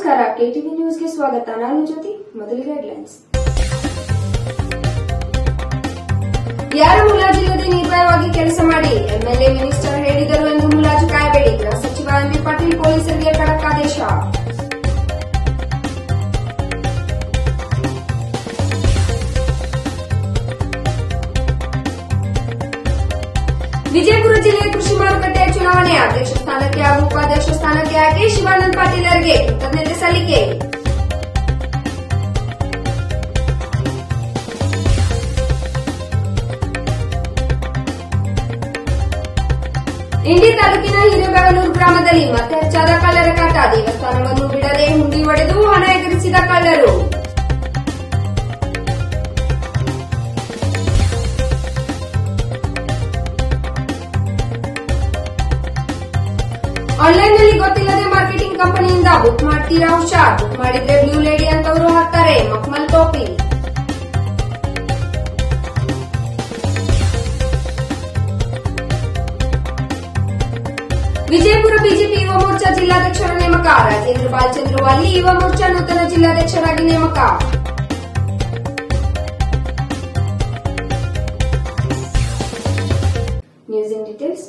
ನಮಸ್ಕಾರ ಕೆಟಿವಿ ನ್ಯೂಸ್ಗೆ ಸ್ವಾಗತ ನಾನು ಜ್ಯೋತಿ ಮೊದಲಿಗೆ ಹೆಡ್ಲೈನ್ಸ್ ಯಾರ ಮುಲಾಜಿಲ್ಲದೆ ನಿರ್ಭಯವಾಗಿ ಕೆಲಸ ಮಾಡಿ ಎಂಎಲ್ಎ ಮಿನಿಸ್ಟರ್ ಹೇಳಿದರು ಎಂದು ಮುಲಾಜು ಕಾಯಬೇಡಿ ಗೃಹ ಸಚಿವ ಎಂಬಿ ಪಾಟೀಲ್ ಪೊಲೀಸರಿಗೆ ಖಡಕ್ ಆದೇಶ ವಿಜಯಪುರ ಜಿಲ್ಲೆಯ ಕೃಷಿ ಮಾರುಕಟ್ಟೆಯ ಚುನಾವಣೆ ಅಧ್ಯಕ್ಷ ಸ್ಥಾನಕ್ಕೆ ಹಾಗೂ ಉಪಾಧ್ಯಕ್ಷ ಸ್ಥಾನಕ್ಕೆ ಆಯ್ಕೆ ಶಿವಾನಂದ ಪಾಟೀಲರಿಗೆ ಕೃತಜ್ಞತೆ ಸಲ್ಲಿಕೆ. ಇಂಡಿ ತಾಲೂಕಿನ ಹಿರೇಬೆಳನೂರು ಗ್ರಾಮದಲ್ಲಿ ಮತ್ತೆ ಹೆಚ್ಚಾದ ಕಳ್ಳರ ಕಾಟ ದೇವಸ್ಥಾನವನ್ನು ಬಿಡದೆ ಹುಂಡಿ ಒಡೆದು ಹಣ ಎಗರಿಸಿದ ಕಳ್ಳರು. ಆನ್ಲೈನ್ನಲ್ಲಿ ಗೊತ್ತಿಲ್ಲದೆ ಮಾರ್ಕೆಟಿಂಗ್ ಕಂಪನಿಯಿಂದ ಬುಕ್ ಮಾಡ್ತೀರಾ ಹುಷಾರ್? ಬುಕ್ ಮಾಡಿದ್ರೆ ಬ್ಲೂ ಲೇಡಿ ಅಂತವರು ಹಾಕ್ತಾರೆ, ಮಕ್ಮಲ್ ಟೋಪಿ ವಿಜಯಪುರ ಬಿಜೆಪಿ ಯುವ ಮೋರ್ಚಾ ಜಿಲ್ಲಾಧ್ಯಕ್ಷರ ನೇಮಕ ರಾಜೇಂದ್ರ ಬಾಲಚಂದ್ರ ವಾಲಿ ಯುವ ಮೋರ್ಚಾ ನೂತನ ಜಿಲ್ಲಾಧ್ಯಕ್ಷರಾಗಿ ನೇಮಕ. ನ್ಯೂಸ್ ಇನ್ ಡೀಟೇಲ್ಸ್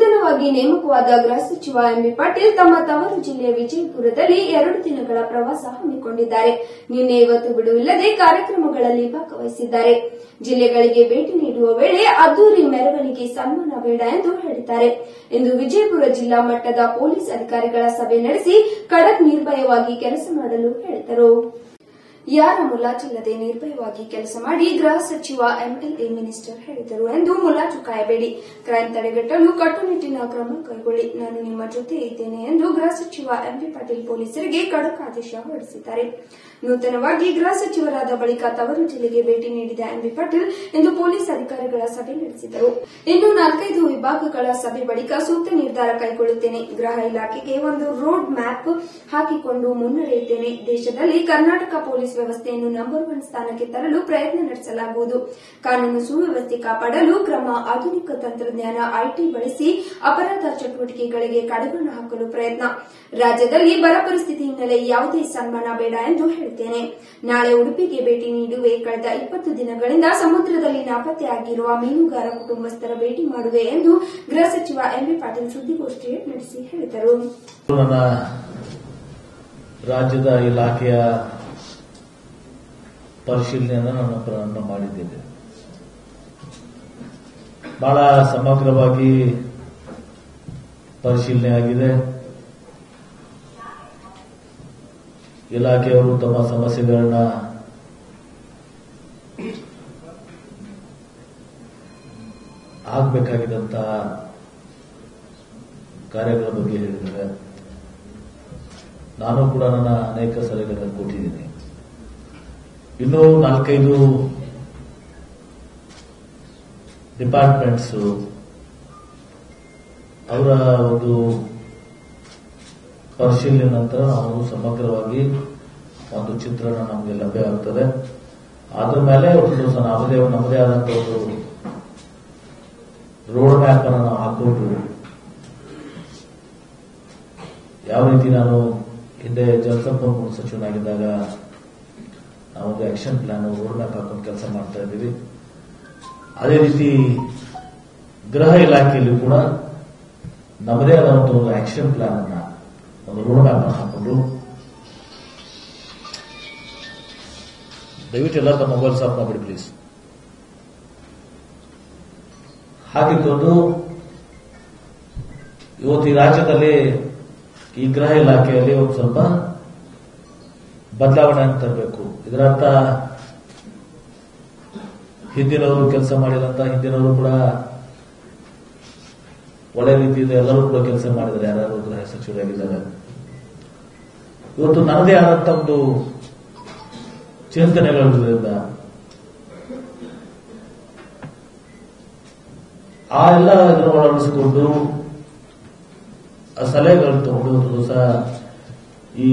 ನೂತನವಾಗಿ ನೇಮಕವಾದ ಗೃಹ ಸಚಿವ ಎಂಬಿ ಪಾಟೀಲ್ ತಮ್ಮ ತವರು ಜಿಲ್ಲೆಯ ವಿಜಯಪುರದಲ್ಲಿ ಎರಡು ದಿನಗಳ ಪ್ರವಾಸ ಹಮ್ಮಿಕೊಂಡಿದ್ದಾರೆ. ನಿನ್ನೆ ಇವತ್ತು ಬಿಡುವಿಲ್ಲದೆ ಕಾರ್ಯಕ್ರಮಗಳಲ್ಲಿ ಭಾಗವಹಿಸಿದ್ದಾರೆ. ಜಿಲ್ಲೆಗಳಿಗೆ ಭೇಟಿ ನೀಡುವ ವೇಳೆ ಅದ್ದೂರಿ ಮೆರವಣಿಗೆ ಸನ್ಮಾನ ಬೇಡ ಎಂದು ಹೇಳಿದ್ದಾರೆ. ಇಂದು ವಿಜಯಪುರ ಜಿಲ್ಲಾ ಮಟ್ಟದ ಪೊಲೀಸ್ ಅಧಿಕಾರಿಗಳ ಸಭೆ ನಡೆಸಿ, ಖಡಕ್ ನಿರ್ಭಯವಾಗಿ ಕೆಲಸ ಮಾಡಲು ಹೇಳಿದರು. ಯಾರ ಮುಲಾಜಿಲ್ಲದೆ ನಿರ್ಭಯವಾಗಿ ಕೆಲಸ ಮಾಡಿ ಗೃಹ ಸಚಿವ ಎಂಎಲ್ಎ ಮಿನಿಸ್ಟರ್ ಹೇಳಿದರು ಎಂದು ಮುಲಾಜು ಕಾಯಬೇಡಿ. ಕ್ರೈಂ ತಡೆಗಟ್ಟಲು ಕಟ್ಟುನಿಟ್ಟಿನ ಕ್ರಮ ಕೈಗೊಳ್ಳಿ. ನಾನು ನಿಮ್ಮ ಜೊತೆ ಇದ್ದೇನೆ ಎಂದು ಗೃಹ ಸಚಿವ ಎಂಪಿ ಪಾಟೀಲ್ ಪೊಲೀಸರಿಗೆ ಖಡಕ್ ಆದೇಶ ಹೊರಡಿಸಿದ್ದಾರೆ. ನೂತನವಾಗಿ ಗೃಹ ಸಚಿವರಾದ ಬಳಿಕ ತವರು ಜಿಲ್ಲೆಗೆ ಭೇಟಿ ನೀಡಿದ ಎಂಬಿ ಪಾಟೀಲ್ ಇಂದು ಪೊಲೀಸ್ ಅಧಿಕಾರಿಗಳ ಸಭೆ ನಡೆಸಿದರು. ಇನ್ನು ನಾಲ್ಕೈದು ವಿಭಾಗಗಳ ಸಭೆ ಬಳಿಕ ಸೂಕ್ತ ನಿರ್ಧಾರ ಕೈಗೊಳ್ಳುತ್ತೇನೆ. ಗೃಹ ಇಲಾಖೆಗೆ ಒಂದು ರೋಡ್ ಮ್ಯಾಪ್ ಹಾಕಿಕೊಂಡು ಮುನ್ನಡೆಯುತ್ತೇನೆ. ದೇಶದಲ್ಲಿ ಕರ್ನಾಟಕ ಪೊಲೀಸ್ ವ್ಯವಸ್ಥೆಯನ್ನು ನಂಬರ್ ಒನ್ ಸ್ಥಾನಕ್ಕೆ ತರಲು ಪ್ರಯತ್ನ ನಡೆಸಲಾಗುವುದು. ಕಾನೂನು ಸುವ್ಯವಸ್ಥೆ ಕಾಪಾಡಲು ಕ್ರಮ, ಆಧುನಿಕ ತಂತ್ರಜ್ಞಾನ ಐಟಿ ಬಳಸಿ ಅಪರಾಧ ಚಟುವಟಿಕೆಗಳಿಗೆ ಕಡಿವಾಣ ಹಾಕಲು ಪ್ರಯತ್ನ. ರಾಜ್ಯದಲ್ಲಿ ಬರ ಪರಿಸ್ಥಿತಿ ಹಿನ್ನೆಲೆ ಯಾವುದೇ ಸನ್ಮಾನ ಬೇಡ ಎಂದು ಹೇಳುತ್ತೇನೆ ನಾಳೆ ಉಡುಪಿಗೆ ಭೇಟಿ ನೀಡುವೆ. ಕಳೆದ ಇಪ್ಪತ್ತು ದಿನಗಳಿಂದ ಸಮುದ್ರದಲ್ಲಿ ನಾಪತ್ತೆಯಾಗಿರುವ ಮೀನುಗಾರ ಕುಟುಂಬಸ್ಥರ ಭೇಟಿ ಮಾಡುವೆ ಎಂದು ಗೃಹ ಸಚಿವ ಎಂಬಿ ಪಾಟೀಲ್ ಸುದ್ದಿಗೋಷ್ಠಿ ನಡೆಸಿ ಹೇಳಿದರು. ರಾಜ್ಯದ ಇಲಾಖೆಯ ಪರಿಶೀಲನೆಯನ್ನು ನಾನು ಪ್ರಾರಂಭ ಮಾಡಿದ್ದೇನೆ. ಬಹಳ ಸಮಗ್ರವಾಗಿ ಪರಿಶೀಲನೆ ಆಗಿದೆ ಇಲಾಖೆಯವರು ತಮ್ಮ ಸಮಸ್ಯೆಗಳನ್ನ ಆಗಬೇಕಾಗಿದ್ದಂತಹ ಕಾರ್ಯಗಳ ಬಗ್ಗೆ ಹೇಳಿದ್ದಾರೆ. ನಾನು ಕೂಡ ನನ್ನ ಅನೇಕ ಸಲಹೆಗಳನ್ನು ಕೊಟ್ಟಿದ್ದೀನಿ. ಇನ್ನೂ ನಾಲ್ಕೈದು ಡಿಪಾರ್ಟ್ಮೆಂಟ್ಸ್ ಅವರ ಒಂದು ಪರಿಶೀಲನೆ ನಂತರ ನಾವು ಸಮಗ್ರವಾಗಿ ಒಂದು ಚಿತ್ರಣ ನಮಗೆ ಲಭ್ಯ ಆಗ್ತದೆ. ಅದ್ರ ಮೇಲೆ ಒಂದು ನಮ್ಮದೇ ನಮ್ಮದೇ ಆದಂತಹ ಒಂದು ರೋಡ್ ಮ್ಯಾಪ್ ಅನ್ನು ನಾವು ಹಾಕೊಂಡು ಯಾವ ರೀತಿ ನಾನು ಹಿಂದೆ ಜಲಸಂಪನ್ಮೂಲ ಸಚಿವನಾಗಿದ್ದಾಗ ನಾವೊಂದು ಆಕ್ಷನ್ ಪ್ಲಾನ್ ರೋಡ್ ಮ್ಯಾಪ್ ಹಾಕೊಂಡು ಕೆಲಸ ಮಾಡ್ತಾ ಇದ್ದೀವಿ. ಅದೇ ರೀತಿ ಗೃಹ ಇಲಾಖೆಯಲ್ಲಿ ಕೂಡ ನಮ್ಮದೇ ಆದಂತಹ ಒಂದು ಆಕ್ಷನ್ ಪ್ಲಾನ್ ಅನ್ನ ಅನ್ನು ಹಾಕೊಂಡು. ದಯವಿಟ್ಟು ಎಲ್ಲ ತಮ್ಮ ಮೊಬೈಲ್ಸ್ ಆಫ್ ಮಾಡಿ ಪ್ಲೀಸ್ ಹಾಕಿಕೊಂಡು ಇವತ್ತು ಈ ರಾಜ್ಯದಲ್ಲಿ ಈ ಗೃಹ ಇಲಾಖೆಯಲ್ಲಿ ಒಂದು ಸ್ವಲ್ಪ ಬದಲಾವಣೆ ತರಬೇಕು ಇದರರ್ಥ, ಹಿಂದಿನವರು ಕೆಲಸ ಮಾಡಿದಂತ ಹಿಂದಿನವರು ಕೂಡ ಒಳ್ಳೆ ರೀತಿಯಿಂದ ಎಲ್ಲರೂ ಕೂಡ ಕೆಲಸ ಮಾಡಿದ್ದಾರೆ. ಯಾರು ಗೃಹ ಸಚಿವರಾಗಿದ್ದಾರೆ? ಇವತ್ತು ನನ್ನದೇ ಆದಂತ ಒಂದು ಚಿಂತನೆಗಳಿರೋದ್ರಿಂದ ಆ ಎಲ್ಲ ಇದನ್ನು ಅಳವಡಿಸಿಕೊಂಡು ಆ ಸಲಹೆಗಳನ್ನು ತಗೊಂಡು ದಿವಸ ಈ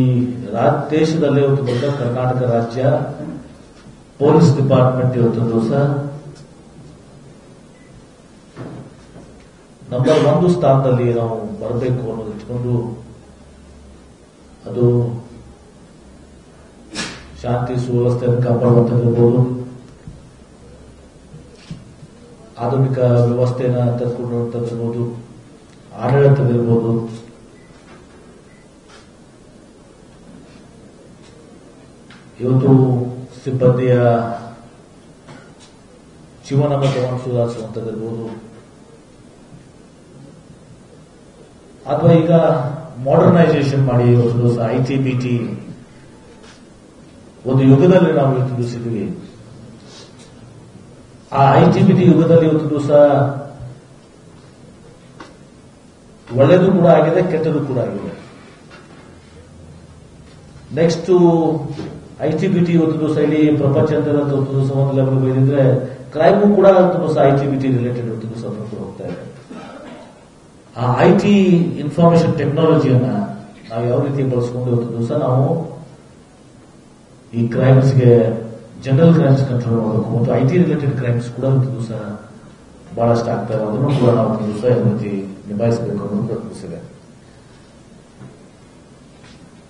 ರಾ- ದೇಶದಲ್ಲಿ ಇವತ್ತು ದೊಡ್ಡ ಕರ್ನಾಟಕ ರಾಜ್ಯ, ಪೊಲೀಸ್ ಡಿಪಾರ್ಟ್ಮೆಂಟ್ ಇವತ್ತು ದಿವಸ ನಂಬರ್ ಒಂದು ಸ್ಥಾನದಲ್ಲಿ ನಾವು ಬರಬೇಕು ಅನ್ನೋದು ಇಟ್ಕೊಂಡು ಅದು ಶಾಂತಿ ಸುವ್ಯವಸ್ಥೆಯನ್ನು ಕಾಪಾಡುವಂಥದ್ದಿರ್ಬೋದು ಆಧುನಿಕ ವ್ಯವಸ್ಥೆಯನ್ನು ತಂದುಕೊಳ್ಳುವಂಥದ್ದಿರ್ಬೋದು ಆಡಳಿತವಿರ್ಬೋದು ಇವತ್ತು ಸಿಬ್ಬಂದಿಯ ಜೀವನ ಮಟ್ಟವನ್ನು ಸುಧಾರಿಸುವಂಥದ್ದಿರ್ಬೋದು ಅಥವಾ ಈಗ ಮಾಡರ್ನೈಸೇಷನ್ ಮಾಡಿ ಒಂದು ದಿವಸ ಐ ಒಂದು ಯುಗದಲ್ಲಿ ನಾವು ಇವತ್ತು ಇದ್ದೀವಿ ಆ ಐ ಟಿ ಯುಗದಲ್ಲಿ ಇವತ್ತು ದಿವಸ ಒಳ್ಳೆಯದು ಕೂಡ ಆಗಿದೆ, ಕೆಟ್ಟದು ಕೂಡ ಆಗಿದೆ. ನೆಕ್ಸ್ಟ್ ಐ ಟಿ ದಿವಸ ಇಡೀ ಪ್ರಪಂಚದಲ್ಲಿ ಒಂದು ದಿವಸ ಒಂದು ಲೆವೆಲ್ ಬೆಳೆದಿದ್ರೆ ಕ್ರೈಮು ಕೂಡ ಒಂದು ದಿವಸ ಐ ಟಿ ರಿಲೇಟೆಡ್ ಇವತ್ತು ದಿವಸ ಕೂಡ ಹೋಗ್ತಾ ಇದೆ ಆ ಐ ಟಿ ಇನ್ಫಾರ್ಮೇಶನ್ ಟೆಕ್ನಾಲಜಿಯನ್ನ ನಾವು ಯಾವ ರೀತಿ ಬಳಸ್ಕೊಂಡು ಇವತ್ತು ದಿವಸ ನಾವು ಈ ಕ್ರೈಮ್ಸ್ಗೆ ಜನರಲ್ ಕ್ರೈಮ್ಸ್ ಕಂಟ್ರೋಲ್ ಮಾಡಬೇಕು. ಮತ್ತು ಐ ಟಿ ರಿಲೇಟೆಡ್ ಕ್ರೈಮ್ಸ್ ಕೂಡ ಇವತ್ತು ದಿವಸ ಬಹಳಷ್ಟು ಆಗ್ತಾ ಇರೋದನ್ನು ಕೂಡ ನಾವು ದಿವಸ ಯಾವ ರೀತಿ ನಿಭಾಯಿಸಬೇಕು ಅನ್ನೋದು ಪ್ರಯತ್ನಿಸಿದೆ.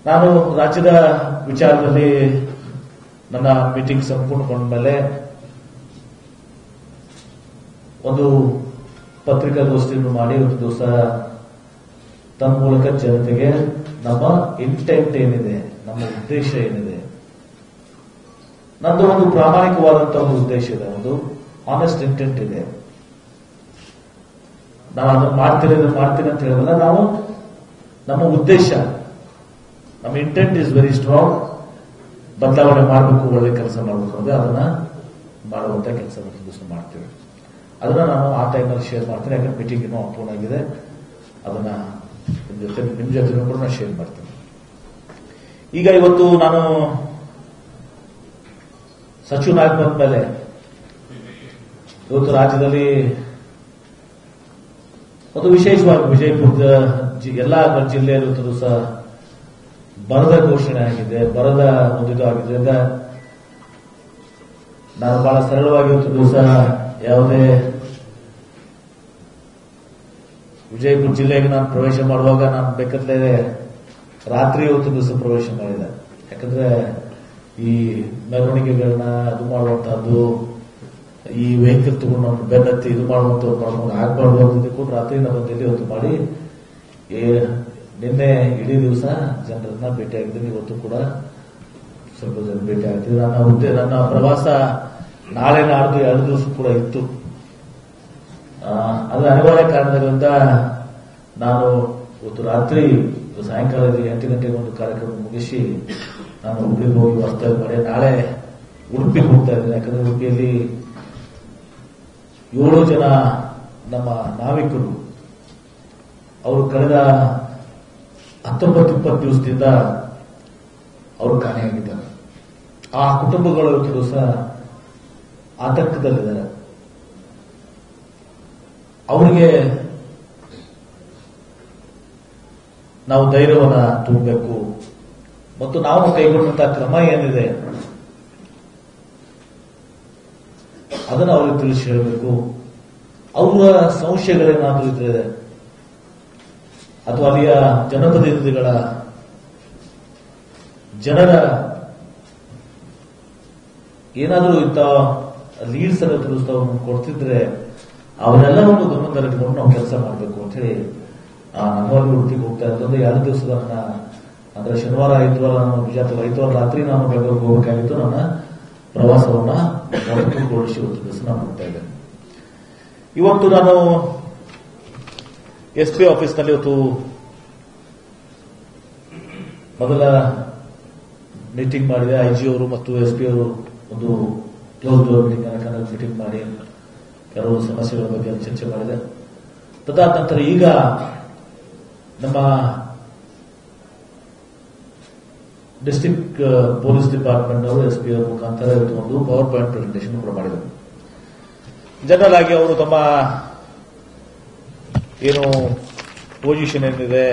ನಾನು ರಾಜ್ಯದ ವಿಚಾರದಲ್ಲಿ ನನ್ನ ಮೀಟಿಂಗ್ ಸಂಪೂರ್ಣಗೊಂಡ ಮೇಲೆ ಒಂದು ಪತ್ರಿಕಾಗೋಷ್ಠಿಯನ್ನು ಮಾಡಿ ಒಂದು ದಿವಸ ತನ್ನ ಮೂಲಕ ಜನತೆಗೆ ನಮ್ಮ ಇಂಟೆಂಟ್ ಏನಿದೆ, ನಮ್ಮ ಉದ್ದೇಶ ಏನಿದೆ, ನಂದು ಒಂದು ಪ್ರಾಮಾಣಿಕವಾದಂತಹ ಒಂದು ಉದ್ದೇಶ ಇದೆ, ಒಂದು ಆನೆಸ್ಟ್ ಇಂಟೆಂಟ್ ಇದೆ. ನಾವು ಅದನ್ನು ಮಾಡ್ತೀನಿ ಮಾಡ್ತೀನಿ ಅಂತ ಹೇಳಿದ್ರೆ ನಾವು ನಮ್ಮ ಉದ್ದೇಶ, ನಮ್ಮ ಇಂಟೆಂಟ್ ಇಸ್ ವೆರಿ ಸ್ಟ್ರಾಂಗ್ ಬದಲಾವಣೆ ಮಾಡಬೇಕು, ಒಳ್ಳೆ ಕೆಲಸ ಮಾಡಬೇಕು ಅಂದ್ರೆ ಅದನ್ನ ಮಾಡುವಂತ ಕೆಲಸ ಮಾಡ್ತೀವಿ. ಅದನ್ನ ನಾನು ಆ ಟೈಮಲ್ಲಿ ಶೇರ್ ಮಾಡ್ತೀನಿ, ಯಾಕಂದ್ರೆ ಮೀಟಿಂಗ್ ಇನ್ನೂ ಅಪೂರ್ಣ ಆಗಿದೆ. ಅದನ್ನ ನಿಮ್ ಜೊತೆ ನಿಮ್ ಜೊತೆ ಕೂಡ ಶೇರ್ ಮಾಡ್ತೀನಿ. ಈಗ ಇವತ್ತು ನಾನು ಸಚಿವ ಬಂದ ಮೇಲೆ, ಇವತ್ತು ರಾಜ್ಯದಲ್ಲಿ ಒಂದು ವಿಶೇಷವಾಗಿ ವಿಜಯಪುರದ ಎಲ್ಲಾ ಜಿಲ್ಲೆಯಲ್ಲೂ ಸಹ ಬರದ ಘೋಷಣೆ ಆಗಿದೆ, ಬರದ ಒಂದು ಆಗಿದ್ದರಿಂದ ನಾನು ಬಹಳ ಸರಳವಾಗಿ ಇವತ್ತು ದಿವಸ ಯಾವುದೇ ವಿಜಯಪುರ ಜಿಲ್ಲೆಗೆ ನಾನು ಪ್ರವೇಶ ಮಾಡುವಾಗ ನಾನು ಬೇಕಾದ್ರೆ ರಾತ್ರಿ ಹೊತ್ತು ದಿವಸ ಪ್ರವೇಶ ಮಾಡಿದೆ. ಯಾಕಂದ್ರೆ ಈ ಮೆರವಣಿಗೆಗಳನ್ನ ಅದು ಮಾಡುವಂತಹದ್ದು, ಈ ವೆಹಿಕಲ್ ತಗೊಂಡು ಬೆನ್ನತ್ತಿ ಇದು ಮಾಡುವಂತ ಮಾಡ್ಕೊಂಡು ಆಗ್ಬಾರ್ದು ಅಂತ ಕೂಡ ರಾತ್ರಿ ನಾವು ಬಂದಿಲ್ಲಿ ಹೊತ್ತು ಮಾಡಿ ನಿನ್ನೆ ಇಡೀ ದಿವಸ ಜನರನ್ನ ಭೇಟಿ ಆಗಿದ್ದೀನಿ. ಇವತ್ತು ಕೂಡ ಸ್ವಲ್ಪ ಜನ ಭೇಟಿ ಆಗ್ತೀವಿ ನನ್ನ ಹುದ್ದೆ, ನನ್ನ ಪ್ರವಾಸ ನಾಳೆ ನಾಡ್ದು ಎರಡು ದಿವಸ ಕೂಡ ಇತ್ತು. ಅದು ಅನಿವಾರ್ಯ ಕಾರಣದಿಂದ ನಾನು ಇವತ್ತು ರಾತ್ರಿ ಸಾಯಂಕಾಲದಲ್ಲಿ ಎಂಟು ಗಂಟೆಗೆ ಒಂದು ಕಾರ್ಯಕ್ರಮ ಮುಗಿಸಿ ನಾನು ಉಡುಪಿಗೆ ಹೋಗಿ ವಾಸ್ತವ್ಯ ಮಾಡಿ ನಾಳೆ ಉಡುಪಿಗೆ ಹೋಗ್ತಾ ಇದ್ದೇನೆ. ಯಾಕಂದ್ರೆ ಉಡುಪಿಯಲ್ಲಿ ಏಳು ಜನ ನಮ್ಮ ನಾವಿಕರು. ಅವರು ಕಳೆದ ಹತ್ತೊಂಬತ್ತು ಇಪ್ಪತ್ತು ದಿವಸದಿಂದ ಅವರು ಕಾಣೆಯಾಗಿದ್ದಾರೆ. ಆ ಕುಟುಂಬಗಳು ಕೆಲಸ ಆತಂಕದಲ್ಲಿದ್ದಾರೆ. ಅವರಿಗೆ ನಾವು ಧೈರ್ಯವನ್ನ ತುಂಬಬೇಕು. ಮತ್ತು ನಾವು ಕೈಗೊಂಡಂತಹ ಕ್ರಮ ಏನಿದೆ? ಅದನ್ನು ಅವರಿಗೆ ತಿಳಿಸಿ ಹೇಳಬೇಕು. ಅವರ ಸಂಶಯಗಳೇನಾದ್ರೂ ಇದ್ರೆ, ಅಥವಾ ಅಲ್ಲಿಯ ಜನಪ್ರತಿನಿಧಿಗಳ, ಜನರ ಏನಾದರೂ ಇಂಥ ಲೀಡ್ಸ್ ಅನ್ನು ತಿಳಿಸ್ತಾ ಕೊಡ್ತಿದ್ರೆ ಅವರೆಲ್ಲವನ್ನು ಗಮನದಲ್ಲಿಟ್ಕೊಂಡು ನಾವು ಕೆಲಸ ಮಾಡಬೇಕು ಅಂತ ಹೇಳಿ ನಮ್ಮವರೆಗೂ ಉಡುಪಿಗೆ ಹೋಗ್ತಾ ಇರ್ತಂದ್ರೆ ಎರಡು ದಿವಸದ ನನ್ನ ಅಂದ್ರೆ ಶನಿವಾರ ಐತವಾರ ನಾನು ಬಿಜಾಪುರ ಅಲ್ಲ ರಾತ್ರಿ ನಾನು ಬೆಂಗಳೂರಿಗೆ ಹೋಗಬೇಕಾಗಿತ್ತು, ನನ್ನ ಪ್ರವಾಸವನ್ನ ಪೂರ್ಣಗೊಳಿಸಿ ಒಂದು ದಿವಸ ನಾನು ಹೋಗ್ತಾ ಇದ್ದೇನೆ. ಇವತ್ತು ನಾನು ಎಸ್ ಪಿ ಆಫೀಸ್ನಲ್ಲಿ ಇವತ್ತು ಮೊದಲ ಮೀಟಿಂಗ್ ಮಾಡಿದೆ ಐಜಿ ಅವರು ಮತ್ತು ಎಸ್ ಪಿ ಅವರು ಒಂದು ಕ್ಲೋಸ್ ಡೋರ್ ಮೀಟಿಂಗ್ ಮೀಟಿಂಗ್ ಮಾಡಿ ಕೆಲವು ಸಮಸ್ಯೆಗಳ ಬಗ್ಗೆ ಚರ್ಚೆ ಮಾಡಿದೆ. ತದಾದ ನಂತರ ಈಗ ನಮ್ಮ ಡಿಸ್ಟಿಕ್ ಪೊಲೀಸ್ ಡಿಪಾರ್ಟ್ಮೆಂಟ್ ಅವರು ಎಸ್ ಪಿ ಮುಖಾಂತರ ಒಂದು ಪವರ್ ಪಾಯಿಂಟ್ ಪ್ರೆಸೆಂಟೇಷನ್ ಕೂಡ ಮಾಡಿದರು. ಜನರಲ್ ಆಗಿ ಅವರು ತಮ್ಮ ಏನು ಪೊಸಿಷನ್ ಏನಿದೆ,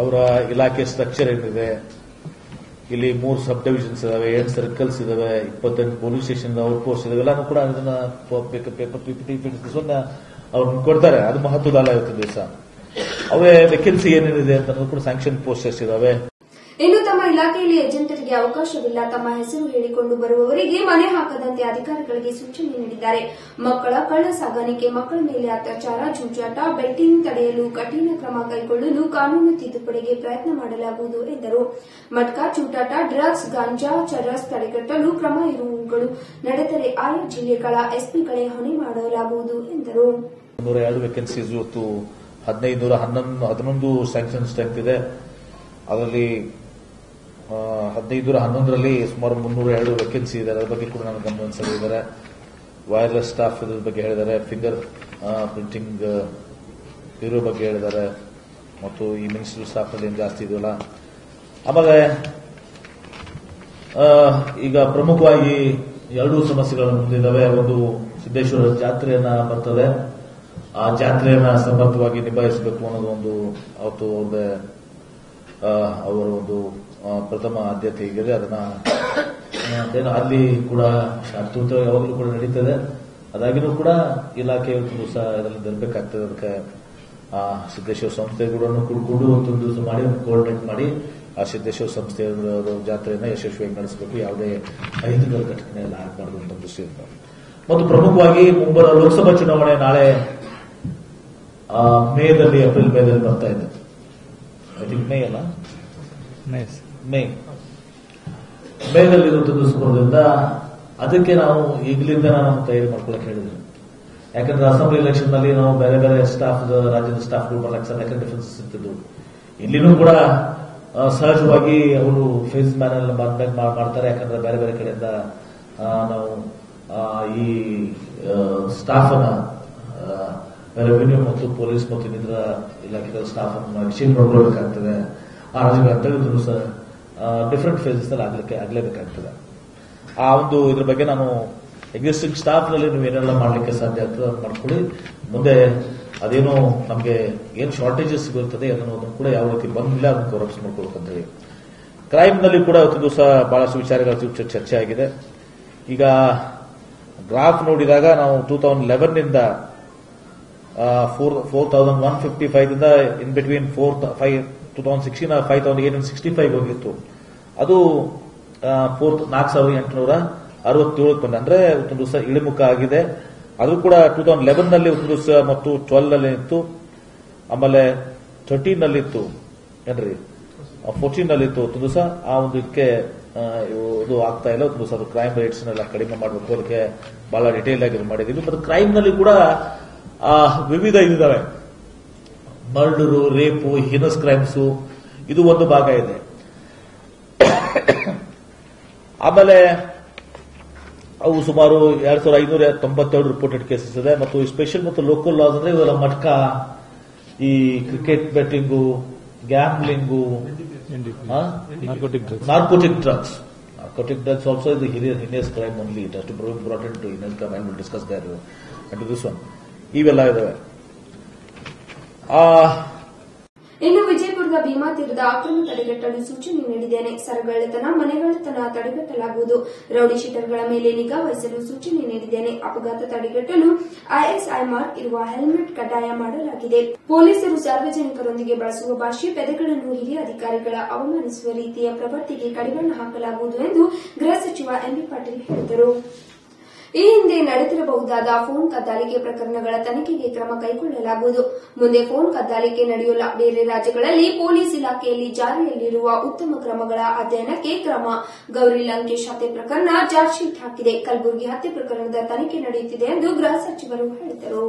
ಅವರ ಇಲಾಖೆ ಸ್ಟ್ರಕ್ಚರ್ ಏನಿದೆ ಇಲ್ಲಿ ಮೂರು ಸಬ್ ಡಿವಿಷನ್ಸ್ ಇದಾವೆ ಏನ್ ಸರ್ಕಲ್ಸ್ ಇದಾವೆ, ಇಪ್ಪತ್ತೆಂಟು ಪೊಲೀಸ್ ಸ್ಟೇಷನ್ ಔಟ್ ಪೋಸ್ಟ್ ಇದಾವೆ ಎಲ್ಲಾನು ಕೂಡ ಅದನ್ನ ಪೇಪರ್ ಪಿಪಿಟಿ ಅವ್ರನ್ನ ಕೊಡ್ತಾರೆ. ಅದು ಮಹತ್ವದ ಇವತ್ತು ದಿವಸ. ಅವೇ ವೇಕೆನ್ಸಿ ಏನೇನಿದೆ ಅಂತ ಕೂಡ ಸ್ಯಾಂಕ್ಷನ್ ಪೋಸ್ಟರ್ಸ್ ಇದಾವೆ. ಇನ್ನು ತಮ್ಮ ಇಲಾಖೆಯಲ್ಲಿ ಏಜೆಂಟರಿಗೆ ಅವಕಾಶವಿಲ್ಲ, ತಮ್ಮ ಹೆಸರು ಹೇಳಿಕೊಂಡು ಬರುವವರಿಗೆ ಮನೆ ಹಾಕದಂತೆ ಅಧಿಕಾರಿಗಳಿಗೆ ಸೂಚನೆ ನೀಡಿದ್ದಾರೆ. ಮಕ್ಕಳ ಕಳ್ಳ ಸಾಗಾಣಿಕೆ, ಮಕ್ಕಳ ಮೇಲೆ ಅತ್ಯಾಚಾರ, ಜೂಜಾಟ, ಬೆಟ್ಟಿಂಗ್ ತಡೆಯಲು ಕಠಿಣ ಕ್ರಮ ಕೈಗೊಳ್ಳಲು ಕಾನೂನು ತಿದ್ದುಪಡಿಗೆ ಪ್ರಯತ್ನ ಮಾಡಲಾಗುವುದು ಎಂದರು. ಮಟ್ಕಾ ಚೂಟಾಟ ಡ್ರಗ್ಸ್, ಗಾಂಜಾ, ಚರಸ್ ತಡೆಗಟ್ಟಲು ಕ್ರಮ ಇರುವುಗಳು ನಡೆದರೆ ಆಯಾ ಜಿಲ್ಲೆಗಳ ಎಸ್ಪಿಗಳೇ ಹೊಣೆ ಮಾಡಲಾಗುವುದು ಎಂದರು. ಹದಿನೈದು ನೂರ ಹನ್ನೊಂದು ಹನ್ನೊಂದು ಸ್ಯಾಂಕ್ಷನ್ ಸ್ಟ್ರೆಂತ್ ಇದೆ ಅದರಲ್ಲಿ ಹದಿನೈದು ಹನ್ನೊಂದರಲ್ಲಿ ಸುಮಾರು ಮುನ್ನೂರ ಎರಡು ವೇಕೆನ್ಸಿ ಇದೆ ಅದರ ಬಗ್ಗೆ ಕೂಡ ನಾನು ಗಮನ ಸೆಳೆದಿದ್ದಾರೆ. ವೈರ್ಲೆಸ್ ಸ್ಟಾಫ್ ಇದ್ರ ಬಗ್ಗೆ ಹೇಳಿದ್ದಾರೆ. ಫಿಂಗರ್ ಪ್ರಿಂಟಿಂಗ್ ಇರೋ ಬಗ್ಗೆ ಹೇಳಿದ್ದಾರೆ. ಮತ್ತು ಈ ಮಿನಿಸ್ಟ್ರಿ ಸ್ಟಾಫ್ ಅಲ್ಲಿ ಏನು ಜಾಸ್ತಿ ಇದೆಯಲ್ಲ ಆಮೇಲೆ ಈಗ ಪ್ರಮುಖವಾಗಿ ಎರಡೂ ಸಮಸ್ಯೆಗಳು ಮುಂದಿದ್ದಾವೆ ಒಂದು ಸಿದ್ದೇಶ್ವರ ಜಾತ್ರೆಯನ್ನ ಬರ್ತದೆ. ಆ ಜಾತ್ರೆಯನ್ನ ಸಮರ್ಥವಾಗಿ ನಿಭಾಯಿಸಬೇಕು ಅನ್ನೋದು ಒಂದು ಅವತ್ತು ಅವ್ರದ್ದೇ ಆ, ಅವರ ಒಂದು ಪ್ರಥಮ ಆದ್ಯತೆ ಈಗಿದೆ ಅದನ್ನ ಅಲ್ಲಿ ಕೂಡ ಶಾಂತಿಯುತ ಯಾವಾಗಲೂ ಕೂಡ ನಡೀತದೆ. ಅದಾಗಿನೂ ಕೂಡ ಇಲಾಖೆ ಒಂದು ದಿವಸ ಬರಬೇಕಾಗ್ತದೆ. ಅದಕ್ಕೆ ಆ ಸಿದ್ದೇಶ್ವರ ಸಂಸ್ಥೆ ಕೂಡ ಕುಡ್ಕೊಂಡು ಒಂದು ಮಾಡಿ ಕೋಆರ್ಡಿನೇಟ್ ಮಾಡಿ ಆ ಸಿದ್ದೇಶ್ವರ ಸಂಸ್ಥೆಯ ಜಾತ್ರೆಯನ್ನು ಯಶಸ್ವಿಯಾಗಿ ನಡೆಸಬೇಕು. ಯಾವುದೇ ಅಹಿತಕರ ಘಟನೆ ಎಲ್ಲ ಆಗಬಾರ್ದು ಅಂತ ದೃಷ್ಟಿಯಿಂದ. ಮತ್ತು ಪ್ರಮುಖವಾಗಿ ಮುಂಬರುವ ಲೋಕಸಭಾ ಚುನಾವಣೆ ನಾಳೆ ಮೇದಲ್ಲಿ, ಏಪ್ರಿಲ್ ಮೇದಲ್ಲಿ ಬರ್ತಾ ಇದೆ. ಐ ಥಿಂಕ್ ಮೇ ಅಲ್ಲ? ಮೇ ಇರುವಂತದ್ದು ಬರೋದ್ರಿಂದ ಅದಕ್ಕೆ ನಾವು ಈಗಲಿಂದ ನಾವು ತಯಾರಿ ಮಾಡ್ಕೊಳಕ್ ಹೇಳಿದ್ವಿ ಯಾಕಂದ್ರೆ ಅಸೆಂಬ್ಲಿ ಎಲೆಕ್ಷನ್ನಲ್ಲಿ ನಾವು ಬೇರೆ ಬೇರೆ ಸ್ಟಾಫ್ ರಾಜ್ಯದ ಸ್ಟಾಫ್ಗಳು ಬರ್ಲಕ್ಕೆ ಸರ್ ಡಿಫರೆನ್ಸ್ ಇರ್ತಿದ್ವು. ಇಲ್ಲಿನೂ ಕೂಡ ಸಹಜವಾಗಿ ಅವರು ಫೇಸ್ ಮ್ಯಾನಲ್ ಬಂದಾಗ ಮಾಡ್ತಾರೆ. ಯಾಕಂದ್ರೆ ಬೇರೆ ಬೇರೆ ಕಡೆಯಿಂದ ನಾವು ಈ ಸ್ಟಾಫ್ ಅನ್ನ ರೆವಿನ್ಯೂ ಮತ್ತು ಪೊಲೀಸ್ ಮತ್ತು ಇನ್ನಿತರ ಇಲಾಖೆಗಳ ಸ್ಟಾಫ್ ಅನ್ನು ಎಕ್ಸ್ಚೇಂಜ್ ಮಾಡ್ಕೊಳ್ಬೇಕಾಗ್ತದೆ. ಆ ರಾಜ್ಯಗಳು ಸಹ ಡಿಫ್ರೆಂಟ್ ಫೇಸಸ್ ಅಲ್ಲಿ ಆಗ್ಲಿಕ್ಕೆ ಆಗ್ಲೇಬೇಕಾಗ್ತದೆ. ಆ ಒಂದು ಇದ್ರ ಬಗ್ಗೆ ನಾನು ಎಕ್ಸಿಸ್ಟಿಂಗ್ ಸ್ಟಾಫ್ನಲ್ಲಿ ನೀವು ಏನೆಲ್ಲ ಮಾಡ್ಲಿಕ್ಕೆ ಸಾಧ್ಯ ಆಗ್ತದೆ ಅದನ್ನ ಮಾಡ್ಕೊಳ್ಳಿ. ಮುಂದೆ ಅದೇನೋ ನಮಗೆ ಏನು ಶಾರ್ಟೇಜಸ್ ಸಿಗುತ್ತದೆ ಅನ್ನೋದನ್ನು ಕೂಡ ಯಾವ ರೀತಿ ಬಂದಿಲ್ಲ ಅದನ್ನು ಕವರಪ್ಸ್ ಮಾಡ್ಕೊಳ್ಬೇಕು ಅಂತ ಕ್ರೈಮ್ನಲ್ಲಿ ಕೂಡ ಇವತ್ತು ದಿವಸ ಬಹಳಷ್ಟು ವಿಚಾರಗಳ ಚರ್ಚೆ ಆಗಿದೆ. ಈಗ ಗ್ರಾಫ್ ನೋಡಿದಾಗ ನಾವು ಟೂ ತೌಸಂಡ್ ಲೆವೆನ್ ಇಂದ four four thousand one fifty five ಇಂದ in between four five two thousand sixteen five thousand eight sixty five ಹೋಗಿತ್ತು. ಅದು ಫೋರ್ ನಾಲ್ಕು ಸಾವಿರದ ಎಂಟುನೂರ ಅರವತ್ತೇಳಕ್ಕೆ ಬಂದ. ಅಂದ್ರೆ ಒಂದು ದಿವಸ ಇಳಿಮುಖ ಆಗಿದೆ. ಅದು ಕೂಡ ಟೂ ತೌಸಂಡ್ ಲೆವೆನ್ನಲ್ಲಿ ಒಂದು ದಿವಸ ಮತ್ತು ಟ್ವೆಲ್ನಲ್ಲಿ ಇತ್ತು. ಆಮೇಲೆ ಥರ್ಟೀನ್ನಲ್ಲಿ ಇತ್ತು ಏನ್ರಿ? ಫೋರ್ಟೀನ್ನಲ್ಲಿ ಇತ್ತು ಉತ್ತಮ ದಿವಸ. ಆ ಒಂದು ಇದಕ್ಕೆ ಇದು ಆಗ್ತಾ ಇಲ್ಲ. ಒಂದು ದಿವಸ ಕ್ರೈಮ್ ರೇಟ್ಸ್ ನೆಲ್ಲ ಕಡಿಮೆ ಮಾಡಬೇಕು. ಅದಕ್ಕೆ ಬಹಳ ಡಿಟೇಲ್ ಆಗಿ ಮಾಡಿದೀವಿ ಮತ್ತು ಕ್ರೈಮ್ನಲ್ಲಿ ಕೂಡ ವಿವಿಧ ಇದಾವೆ. ಮರ್ಡರು ರೇಪು ಹಿನಸ್ ಕ್ರೈಮ್ಸು ಇದು ಒಂದು ಭಾಗ ಇದೆ. ಆಮೇಲೆ ಅವು ಸುಮಾರು ಎರಡ್ ಸಾವಿರದ ಐನೂರ ತೊಂಬತ್ತೆರಡು ರಿಪೋರ್ಟೆಡ್ ಕೇಸಸ್ ಇದೆ ಮತ್ತು ಸ್ಪೆಷಲ್ ಮತ್ತು ಲೋಕಲ್ ಲಾಸ್ ಅಂದ್ರೆ ಇವೆಲ್ಲ ಮಟ್ಕ ಈ cricket betting gambling narcotic drugs narcotic drugs also ಇದು ಹಿರಿಯರ್ ಹಿನಿಯಸ್ ಕ್ರೈಮ್ ಓನ್ಲಿ ಇಟ್ ಅಷ್ಟು important heinous crime discuss this one ಇವೆಲ್ಲ ಇದಾವೆ. ಇನ್ನು ವಿಜಯಪುರದ ಭೀಮಾ ತೀರದ ಅಕ್ರಮ ತಡೆಗಟ್ಟಲು ಸೂಚನೆ ನೀಡಿದ್ದೇನೆ. ಸರಗಳ್ಳತನ, ಮನೆಗಳ್ಳತನ ತಡೆಗಟ್ಟಲಾಗುವುದು. ರೌಡಿ ಶೀಟರ್ಗಳ ಮೇಲೆ ನಿಗಾ ವಹಿಸಲು ಸೂಚನೆ ನೀಡಿದ್ದೇನೆ. ಅಪಘಾತ ತಡೆಗಟ್ಟಲು ಐಎಸ್ಐ ಮಾರ್ಕ್ ಇರುವ ಹೆಲ್ಮೆಟ್ ಕಡ್ಡಾಯ ಮಾಡಲಾಗಿದೆ. ಪೊಲೀಸರು ಸಾರ್ವಜನಿಕರೊಂದಿಗೆ ಬಳಸುವ ಭಾಷೆ ಪೆದೆಗಳನ್ನು ಹಿರಿಯ ಅಧಿಕಾರಿಗಳ ಅವಮಾನಿಸುವ ರೀತಿಯ ಪ್ರವೃತ್ತಿಗೆ ಕಡಿವಾಣ ಹಾಕಲಾಗುವುದು ಎಂದು ಗೃಹ ಸಚಿವ ಎಂಬಿ ಪಾಟೀಲ್ ಹೇಳಿದರು. ಈ ಹಿಂದೆ ನಡೆದಿರಬಹುದಾದ ಫೋನ್ ಕದ್ದಾಲಿಕೆ ಪ್ರಕರಣಗಳ ತನಿಖೆಗೆ ಕ್ರಮ ಕೈಗೊಳ್ಳಲಾಗುವುದು. ಮುಂದೆ ಫೋನ್ ಕದ್ದಾಲಿಕೆ ನಡೆಯೋಲ್ಲ. ಬೇರೆ ರಾಜ್ಯಗಳಲ್ಲಿ ಪೊಲೀಸ್ ಇಲಾಖೆಯಲ್ಲಿ ಜಾರಿಯಲ್ಲಿರುವ ಉತ್ತಮ ಕ್ರಮಗಳ ಅಧ್ಯಯನಕ್ಕೆ ಕ್ರಮ. ಗೌರಿ ಲಂಕೇಶ್ ಹತ್ಯೆ ಪ್ರಕರಣ ಚಾರ್ಜ್ ಶೀಟ್ ಹಾಕಿದೆ. ಕಲಬುರಗಿ ಹತ್ಯೆ ಪ್ರಕರಣದ ತನಿಖೆ ನಡೆಯುತ್ತಿದೆ ಎಂದು ಗೃಹ ಸಚಿವರು ಹೇಳಿದರು.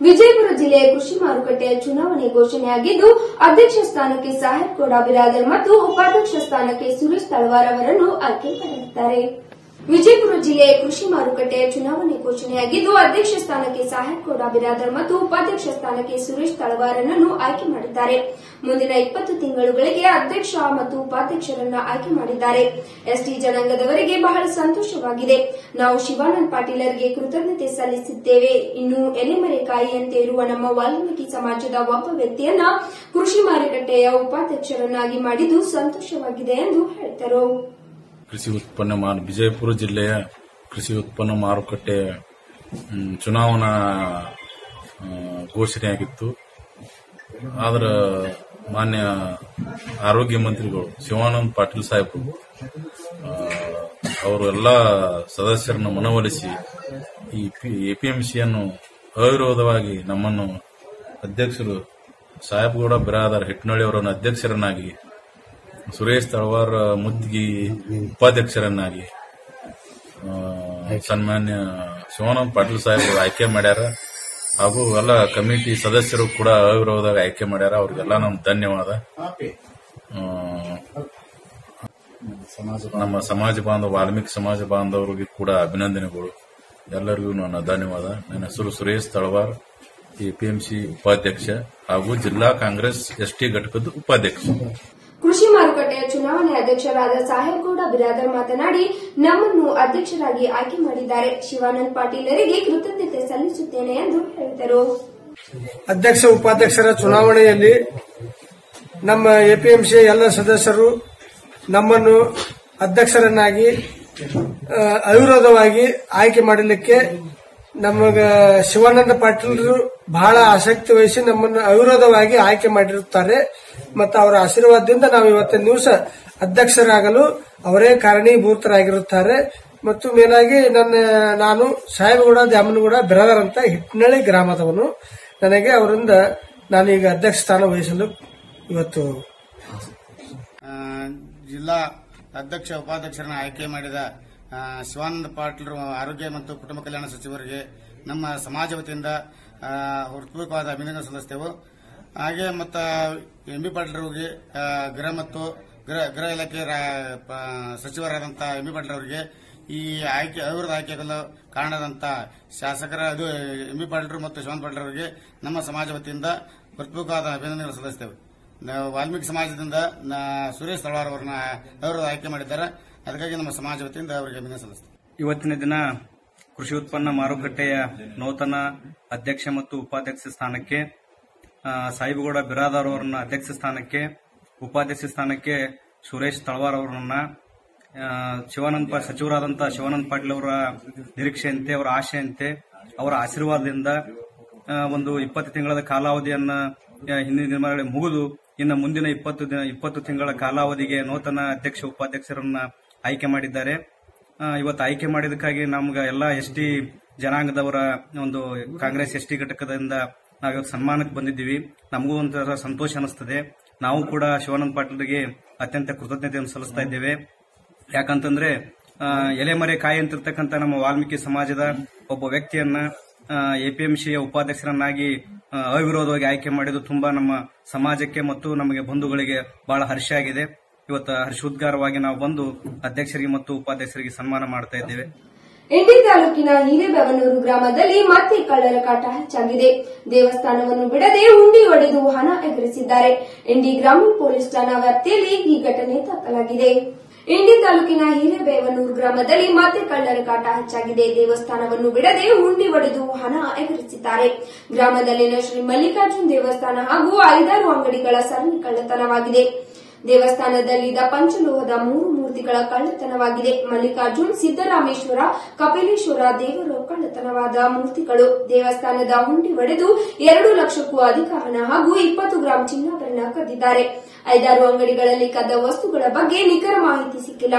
ವಿಜಯಪುರ ಜಿಲ್ಲೆಯ ಕೃಷಿ ಮಾರುಕಟ್ಟೆಯ ಚುನಾವಣೆ ಘೋಷಣೆಯಾಗಿದ್ದು, ಅಧ್ಯಕ್ಷ ಸ್ಥಾನಕ್ಕೆ ಸಾಹೇಬ್ ಗೌಡ ಬಿರಾದರ್ ಮತ್ತು ಉಪಾಧ್ಯಕ್ಷ ಸ್ಥಾನಕ್ಕೆ ಸುರೇಶ್ ತಳವಾರ್ ಅವರನ್ನು ಆಯ್ಕೆ ಮಾಡಲಿದ್ದಾರೆ. ವಿಜಯಪುರ ಜಿಲ್ಲೆಯ ಕೃಷಿ ಮಾರುಕಟ್ಟೆಯ ಚುನಾವಣೆ ಘೋಷಣೆಯಾಗಿದ್ದು, ಅಧ್ಯಕ್ಷ ಸ್ಥಾನಕ್ಕೆ ಸಾಹೇಬ್ ಬಿರಾದರ್ ಮತ್ತು ಉಪಾಧ್ಯಕ್ಷ ಸ್ಥಾನಕ್ಕೆ ಸುರೇಶ್ ತಳವಾರನನ್ನು ಆಯ್ಕೆ ಮಾಡಿದ್ದಾರೆ. ಮುಂದಿನ ಇಪ್ಪತ್ತು ತಿಂಗಳುಗಳಿಗೆ ಅಧ್ಯಕ್ಷ ಮತ್ತು ಉಪಾಧ್ಯಕ್ಷರನ್ನು ಆಯ್ಕೆ ಮಾಡಿದ್ದಾರೆ. ಎಸ್ಟಿ ಜನಾಂಗದವರಿಗೆ ಬಹಳ ಸಂತೋಷವಾಗಿದೆ. ನಾವು ಶಿವಾನಂದ್ ಪಾಟೀಲರಿಗೆ ಕೃತಜ್ಞತೆ ಸಲ್ಲಿಸಿದ್ದೇವೆ. ಇನ್ನು ಎಲೆಮರೆಕಾಯಿಯಂತೆ ಇರುವ ನಮ್ಮ ವಾಲ್ಮೀಕಿ ಸಮಾಜದ ಒಬ್ಬ ವ್ಯಕ್ತಿಯನ್ನ ಕೃಷಿ ಮಾರುಕಟ್ಟೆಯ ಉಪಾಧ್ಯಕ್ಷರನ್ನಾಗಿ ಮಾಡಿದ್ದು ಸಂತೋಷವಾಗಿದೆ ಎಂದು ಹೇಳಿದರು ಕೃಷಿ ಉತ್ಪನ್ನ ಮಾರು, ವಿಜಯಪುರ ಜಿಲ್ಲೆಯ ಕೃಷಿ ಉತ್ಪನ್ನ ಮಾರುಕಟ್ಟೆ ಚುನಾವಣಾ ಘೋಷಣೆಯಾಗಿತ್ತು ಆದ್ರ ಮಾನ್ಯ ಆರೋಗ್ಯ ಮಂತ್ರಿಗಳು ಶಿವಾನಂದ್ ಪಾಟೀಲ್ ಸಾಹೇಬ್ ಅವರು ಎಲ್ಲ ಸದಸ್ಯರನ್ನು ಮನವೊಲಿಸಿ ಈ ಎಪಿಎಂಸಿಯನ್ನು ಅವಿರೋಧವಾಗಿ ನಮ್ಮನ್ನು ಅಧ್ಯಕ್ಷರು ಸಾಹೇಬ್ಗೌಡ ಬಿರಾದರ್ ಹಿಟ್ನಳ್ಳಿ ಅವರನ್ನು ಅಧ್ಯಕ್ಷರನ್ನಾಗಿ ಸುರೇಶ್ ತಳವಾರ್ ಮುದ್ಗಿ ಉಪಾಧ್ಯಕ್ಷರನ್ನಾಗಿ ಸನ್ಮಾನ್ಯ ಶಿವಾನಂದ ಪಾಟೀಲ್ ಸಾಹೇಬ್ ಆಯ್ಕೆ ಮಾಡ್ಯಾರ. ಹಾಗೂ ಎಲ್ಲ ಕಮಿಟಿ ಸದಸ್ಯರು ಕೂಡ ಅವಿರೋಧವಾಗಿ ಆಯ್ಕೆ ಮಾಡ್ಯಾರ. ಅವ್ರಿಗೆಲ್ಲ ನಮ್ ಧನ್ಯವಾದ. ನಮ್ಮ ಸಮಾಜ ಬಾಂಧವ, ವಾಲ್ಮೀಕಿ ಸಮಾಜ ಬಾಂಧವರಿಗೆ ಕೂಡ ಅಭಿನಂದನೆಗಳು. ಎಲ್ಲರಿಗೂ ನನ್ನ ಧನ್ಯವಾದ. ನನ್ನ ಹೆಸರು ಸುರೇಶ್ ತಳವಾರ್ ಎಪಿಎಂಸಿ ಉಪಾಧ್ಯಕ್ಷ ಹಾಗೂ ಜಿಲ್ಲಾ ಕಾಂಗ್ರೆಸ್ ಎಸ್ಟಿ ಘಟಕದ ಉಪಾಧ್ಯಕ್ಷ. ಕೃಷಿ ಮಾರುಕಟ್ಟೆಯ ಚುನಾವಣೆ ಅಧ್ಯಕ್ಷರಾದ ಸಾಹೇಬ್ಗೌಡ ಬಿರಾದರ್ ಮಾತನಾಡಿ, ನಮ್ಮನ್ನು ಅಧ್ಯಕ್ಷರಾಗಿ ಆಯ್ಕೆ ಮಾಡಿದ್ದಾರೆ. ಶಿವಾನಂದ್ ಪಾಟೀಲರಿಗೆ ಕೃತಜ್ಞತೆ ಸಲ್ಲಿಸುತ್ತೇನೆ ಎಂದು ಹೇಳಿದರು. ಅಧ್ಯಕ್ಷ, ಉಪಾಧ್ಯಕ್ಷರ ಚುನಾವಣೆಯಲ್ಲಿ ನಮ್ಮ ಎಪಿಎಂಸಿ ಎಲ್ಲ ಸದಸ್ಯರು ನಮ್ಮನ್ನು ಅಧ್ಯಕ್ಷರನ್ನಾಗಿ ಅವಿರೋಧವಾಗಿ ಆಯ್ಕೆ ಮಾಡಲಿಕ್ಕೆ ನಮಗ ಶಿವಾನಂದ ಪಾಟೀಲರು ಬಹಳ ಆಸಕ್ತಿ ವಹಿಸಿ ನಮ್ಮನ್ನು ಅವಿರೋಧವಾಗಿ ಆಯ್ಕೆ ಮಾಡಿರುತ್ತಾರೆ. ಮತ್ತು ಅವರ ಆಶೀರ್ವಾದದಿಂದ ನಾವು ಇವತ್ತಿನ ದಿವಸ ಅಧ್ಯಕ್ಷರಾಗಲು ಅವರೇ ಕಾರಣೀಭೂತರಾಗಿರುತ್ತಾರೆ. ಮತ್ತು ಮೇಲಾಗಿ ನನ್ನ, ನಾನು ಸಾಹೇಬಗೌಡ, ದ್ಯಾಮನಗೌಡ, ಬ್ರದರ್ ಅಂತ ಹಿಟ್ನಳ್ಳಿ ಗ್ರಾಮದವನು. ನನಗೆ ಅವರಿಂದ ನಾನೀಗ ಅಧ್ಯಕ್ಷ ಸ್ಥಾನ ವಹಿಸಲು ಇವತ್ತು ಜಿಲ್ಲಾ ಅಧ್ಯಕ್ಷ, ಉಪಾಧ್ಯಕ್ಷರನ್ನು ಆಯ್ಕೆ ಮಾಡಿದ ಶಿವಾನಂದ ಪಾಟೀಲ್ ಆರೋಗ್ಯ ಮತ್ತು ಕುಟುಂಬ ಕಲ್ಯಾಣ ಸಚಿವರಿಗೆ ನಮ್ಮ ಸಮಾಜ ವತಿಯಿಂದ ಹೃತ್ಪೂರ್ವಕವಾದ ಅಭಿನಂದನೆ ಸಲ್ಲಿಸ್ತೇವೆ. ಹಾಗೆ ಮತ್ತ ಎಂ ಬಿ ಪಾಟೀಲ್ ಆ, ಗೃಹ ಮತ್ತು ಗೃಹ ಇಲಾಖೆ ಸಚಿವರಾದಂತಹ ಎಂ ಬಿ ಪಾಟೀಲ್ ಅವರಿಗೆ ಈ ಆಯ್ಕೆ ಅವಿರೋಧ ಆಯ್ಕೆಗಲು ಕಾರಣದಂತ ಶಾಸಕರ ಅದು ಎಂ ಬಿ ಪಾಟೀಲ್ ಮತ್ತು ಶಿವನ್ ಪಾಟೀಲ್ ಅವರಿಗೆ ನಮ್ಮ ಸಮಾಜ ವತಿಯಿಂದ ಹೃತ್ಪೂರ್ವಕವಾದ ಅಭಿನಂದನೆಗಳು ಸಲ್ಲಿಸ್ತೇವೆ. ನಾವು ವಾಲ್ಮೀಕಿ ಸಮಾಜದಿಂದ ಸುರೇಶ್ ತಳವಾರ್ ಅವರನ್ನ ಅವಿರೋಧ ಆಯ್ಕೆ ಮಾಡಿದ್ದಾರೆ. ಅದಕ್ಕಾಗಿ ನಮ್ಮ ಸಮಾಜ ವತಿಯಿಂದ ಅವರಿಗೆ ಅಭಿನಂದನೆ ಸಲ್ಲಿಸ್ತೇವೆ. ಇವತ್ತಿನ ದಿನ ಕೃಷಿ ಉತ್ಪನ್ನ ಮಾರುಕಟ್ಟೆಯ ನೂತನ ಅಧ್ಯಕ್ಷ ಮತ್ತು ಉಪಾಧ್ಯಕ್ಷ ಸ್ಥಾನಕ್ಕೆ ಸಾಹಿಬಗೌಡ ಬಿರಾದಾರ್ ಅವರನ್ನ ಅಧ್ಯಕ್ಷ ಸ್ಥಾನಕ್ಕೆ, ಉಪಾಧ್ಯಕ್ಷ ಸ್ಥಾನಕ್ಕೆ ಸುರೇಶ್ ತಳವಾರ್ ಅವರನ್ನ ಶಿವಾನಂದ ಸಚಿವರಾದಂತ ಶಿವಾನಂದ ಪಾಟೀಲ್ ಅವರ ನಿರೀಕ್ಷೆಯಂತೆ, ಅವರ ಆಶೆಯಂತೆ, ಅವರ ಆಶೀರ್ವಾದದಿಂದ ಒಂದು ಇಪ್ಪತ್ತು ತಿಂಗಳ ಕಾಲಾವಧಿಯನ್ನ ಹಿಂದಿನ ದಿನಗಳಲ್ಲಿ ಮುಗಿದು, ಇನ್ನು ಮುಂದಿನ ಇಪ್ಪತ್ತು ದಿನ, ಇಪ್ಪತ್ತು ತಿಂಗಳ ಕಾಲಾವಧಿಗೆ ನೂತನ ಅಧ್ಯಕ್ಷ, ಉಪಾಧ್ಯಕ್ಷರನ್ನ ಆಯ್ಕೆ ಮಾಡಿದ್ದಾರೆ. ಇವತ್ತು ಆಯ್ಕೆ ಮಾಡಿದಕ್ಕಾಗಿ ನಮ್ಗೆ ಎಲ್ಲ ಎಸ್ ಟಿ ಜನಾಂಗದವರ ಒಂದು ಕಾಂಗ್ರೆಸ್ ಎಸ್ ಟಿ ಘಟಕದಿಂದ ನಾವಿವತ್ತು ಸನ್ಮಾನಕ್ಕೆ ಬಂದಿದ್ದೀವಿ. ನಮಗೂ ಒಂಥರ ಸಂತೋಷ ಅನಿಸ್ತದೆ. ನಾವು ಕೂಡ ಶಿವಾನಂದ ಪಾಟೀಲ್ರಿಗೆ ಅತ್ಯಂತ ಕೃತಜ್ಞತೆಯನ್ನು ಸಲ್ಲಿಸ್ತಾ ಇದ್ದೇವೆ. ಯಾಕಂತಂದ್ರೆ ಎಲೆಮರೆ ಕಾಯಿ ಅಂತಿರ್ತಕ್ಕಂಥ ನಮ್ಮ ವಾಲ್ಮೀಕಿ ಸಮಾಜದ ಒಬ್ಬ ವ್ಯಕ್ತಿಯನ್ನ ಎಪಿಎಂಸಿಯ ಉಪಾಧ್ಯಕ್ಷರನ್ನಾಗಿ ಅವಿರೋಧವಾಗಿ ಆಯ್ಕೆ ಮಾಡಿದ್ದು ತುಂಬಾ ನಮ್ಮ ಸಮಾಜಕ್ಕೆ ಮತ್ತು ನಮಗೆ ಬಂಧುಗಳಿಗೆ ಬಹಳ ಹರ್ಷ ಆಗಿದೆ ಇವತ್ತು ಹರ್ಷೋದ್ಗಾರವಾಗಿ ನಾವು ಬಂದು ಅಧ್ಯಕ್ಷರಿಗೆ ಮತ್ತು ಉಪಾಧ್ಯಕ್ಷರಿಗೆ ಸನ್ಮಾನ ಮಾಡ್ತಾ ಇದ್ದೇವೆ. ಇಂಡಿ ತಾಲೂಕಿನ ಹಿರೇಬೆವನೂರು ಗ್ರಾಮದಲ್ಲಿ ಮತ್ತೆ ಕಳ್ಳರ ಕಾಟ ಹೆಚ್ಚಾಗಿದೆ. ದೇವಸ್ಥಾನವನ್ನು ಬಿಡದೆ ಹುಂಡಿ ಒಡೆದು ಹಣ ಎಗರಿಸಿದ್ದಾರೆ ಇಂಡಿ ಗ್ರಾಮೀಣ ಪೊಲೀಸ್ ಠಾಣಾ ವ್ಯಾಪ್ತಿಯಲ್ಲಿ ಈ ಘಟನೆ ದಾಖಲಾಗಿದೆ. ಇಂಡಿ ತಾಲೂಕಿನ ಹಿರೇಬೇವನೂರು ಗ್ರಾಮದಲ್ಲಿ ಮತ್ತೆ ಕಳ್ಳರ ಕಾಟ ಹೆಚ್ಚಾಗಿದೆ. ದೇವಸ್ಥಾನವನ್ನು ಬಿಡದೆ ಹುಂಡಿ ಒಡೆದು ಹಣ ಎಗರಿಸಿದ್ದಾರೆ ಗ್ರಾಮದಲ್ಲಿನ ಶ್ರೀ ಮಲ್ಲಿಕಾರ್ಜುನ್ ದೇವಸ್ಥಾನ ಹಾಗೂ ಐದಾರು ಅಂಗಡಿಗಳ ಸರಣಿ ಕಳ್ಳತನವಾಗಿದೆ. ದೇವಸ್ಥಾನದಲ್ಲಿದ್ದ ಪಂಚಲೋಹದ ಮೂರು ಮೂರ್ತಿಗಳ ಕಳ್ಳತನವಾಗಿದೆ. ಮಲ್ಲಿಕಾರ್ಜುನ್, ಸಿದ್ದರಾಮೇಶ್ವರ, ಕಪಿಲೇಶ್ವರ ದೇವರ ಕಳ್ಳತನವಾದ ಮೂರ್ತಿಗಳು. ದೇವಸ್ಥಾನದ ಹುಂಡಿ ಒಡೆದು ಎರಡು ಲಕ್ಷಕ್ಕೂ ಅಧಿಕ ಹಣ ಹಾಗೂ ಇಪ್ಪತ್ತು ಗ್ರಾಂ ಚಿನ್ನಾಭರಣ ಕದ್ದಿದ್ದಾರೆ. ಐದಾರು ಅಂಗಡಿಗಳಲ್ಲಿ ಕದ್ದ ವಸ್ತುಗಳ ಬಗ್ಗೆ ನಿಖರ ಮಾಹಿತಿ ಸಿಕ್ಕಿಲ್ಲ.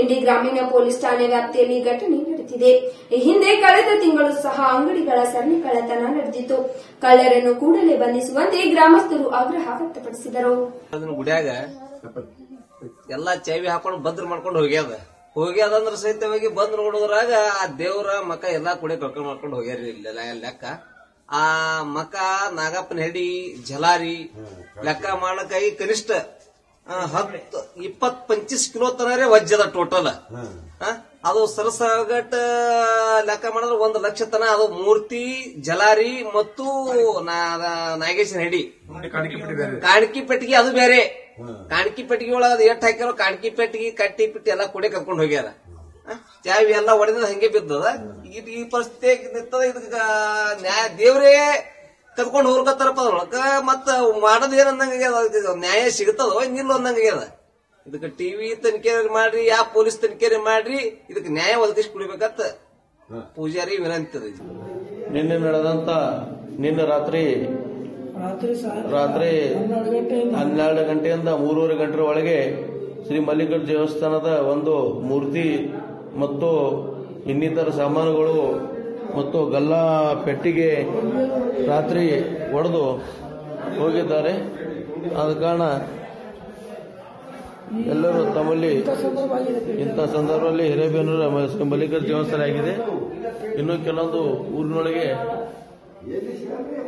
ಇಂಡಿ ಗ್ರಾಮೀಣ ಪೊಲೀಸ್ ಠಾಣೆ ವ್ಯಾಪ್ತಿಯಲ್ಲಿ ಘಟನೆ ನಡೆದಿದೆ. ಈ ಹಿಂದೆ ಕಳೆದ ತಿಂಗಳು ಸಹ ಅಂಗಡಿಗಳ ಸರಣಿ ಕಳ್ಳತನ ನಡೆದಿತ್ತು. ಕಳ್ಳರನ್ನು ಕೂಡಲೇ ಬಂಧಿಸುವಂತೆ ಗ್ರಾಮಸ್ಥರು ಆಗ್ರಹ ವ್ಯಕ್ತಪಡಿಸಿದರು. ಎಲ್ಲಾ ಚಾವಿ ಹಾಕೊಂಡು ಭದ್ರ ಮಾಡ್ಕೊಂಡು ಹೋಗ್ಯಾದ. ಹೋಗ್ಯಾದಂದ್ರ ಸಹಿತವಾಗಿ ಬಂದ್ ನೋಡಿದ್ರಾಗ ಆ ದೇವ್ರ ಮಕ ಎಲ್ಲಾ ಕುಡಿ ಕಳ್ಕೊಂಡ್ ಮಾಡ್ಕೊಂಡು ಹೋಗ್ಯಾರಿ ಲೆಕ್ಕ ಆ ಮಕ ನಾಗಪ್ಪನ ಹೆಡಿ ಜಲಾರಿ ಲೆಕ್ಕ ಮಾಡಕ್ಕಾಗಿ ಕನಿಷ್ಠ ಹತ್ತು ಇಪ್ಪತ್ ಪಂಚೀಸ್ ಕಿಲೋ ತನರೇ ವಜ್ಜದ ಟೋಟಲ್ ಅದು ಸರಸಗಟ್ ಲೆಕ್ಕ ಮಾಡಿದ್ರೆ ಒಂದು ಲಕ್ಷ ತನ. ಅದು ಮೂರ್ತಿ ಜಲಾರಿ ಮತ್ತು ನಾ- ನಾಗೇಶನ್ ಹೆಡಿ. ಕಾಣಿಕಿ ಪೆಟ್ಟಿಗೆ ಅದು ಬೇರೆ. ಕಾಣಿಕಿ ಪೆಟ್ಟಿಗೆ ಒಳಗ ಅದು ಎಟ್ ಹಾಕ್ಯಾರೋ ಕಾಣಿಕಿ ಪೆಟ್ಟಿಗೆ ಕಟ್ಟಿ ಪಿಟ್ಟಿ ಎಲ್ಲ ಕೊಡೆ ಕರ್ಕೊಂಡು ಹೋಗ್ಯಾರ. ಚಾವಿ ಎಲ್ಲ ಹೊಡೆದ ಹಂಗೆ ಬಿದ್ದದ. ಈ ಈ ಪರಿಸ್ಥಿತಿ ನಿಂತದ? ಇದಕ್ಕ ನ್ಯಾಯ ದೇವ್ರೇ ಕದ್ಕೊಂಡು ಹೋಗ್ತಾರಪ್ಪ ಅದ್ರೊಳಗ. ಮತ್ತ ಮಾಡೋದ್ ಏನ್ ಅನ್ನಂಗಾಗ್ಯದ ನ್ಯಾಯ ಸಿಗ್ತದೋ ನಿಲ್ಲ ಅನ್ನಂಗಾಗ್ಯದ ಇದಕ್ಕೆ ಟಿವಿ ತನಿಖೆ ಮಾಡ್ರಿ ಯಾ ಪೊಲೀಸ್ ತನಿಖೆ ಮಾಡ್ರಿ ಇದಕ್ಕೆ ನ್ಯಾಯ ಒದಗಿಸಿ ಕುಡಿಬೇಕತ್ತ. ಪೂಜಾರಿ ವಿನಂತಿ ಅದ. ನಿನ್ನೆ ನಡೆದಂತ ನಿನ್ನೆ ರಾತ್ರಿ ರಾತ್ರಿ ಹನ್ನೆರಡು ಗಂಟೆಯಿಂದ ಮೂರುವರೆ ಗಂಟೆ ಒಳಗೆ ಶ್ರೀ ಮಲ್ಲಿಕಾರ್ಜುನ ದೇವಸ್ಥಾನದ ಒಂದು ಮೂರ್ತಿ ಮತ್ತು ಇನ್ನಿತರ ಸಾಮಾನುಗಳು ಮತ್ತು ಗಲ್ಲ ಪೆಟ್ಟಿಗೆ ರಾತ್ರಿ ಒಡೆದು ಹೋಗಿದ್ದಾರೆ. ಆದ ಕಾರಣ ಎಲ್ಲರೂ ತಮ್ಮಲ್ಲಿ ಇಂಥ ಸಂದರ್ಭದಲ್ಲಿ ಹಿರೇಬೇನೂರ ಮ- ಶ್ರೀ ಮಲ್ಲಿಕಾರ್ಜುನ ದೇವಸ್ಥಾನ ಆಗಿದೆ. ಇನ್ನು ಕೆಲವೊಂದು ಊರಿನೊಳಗೆ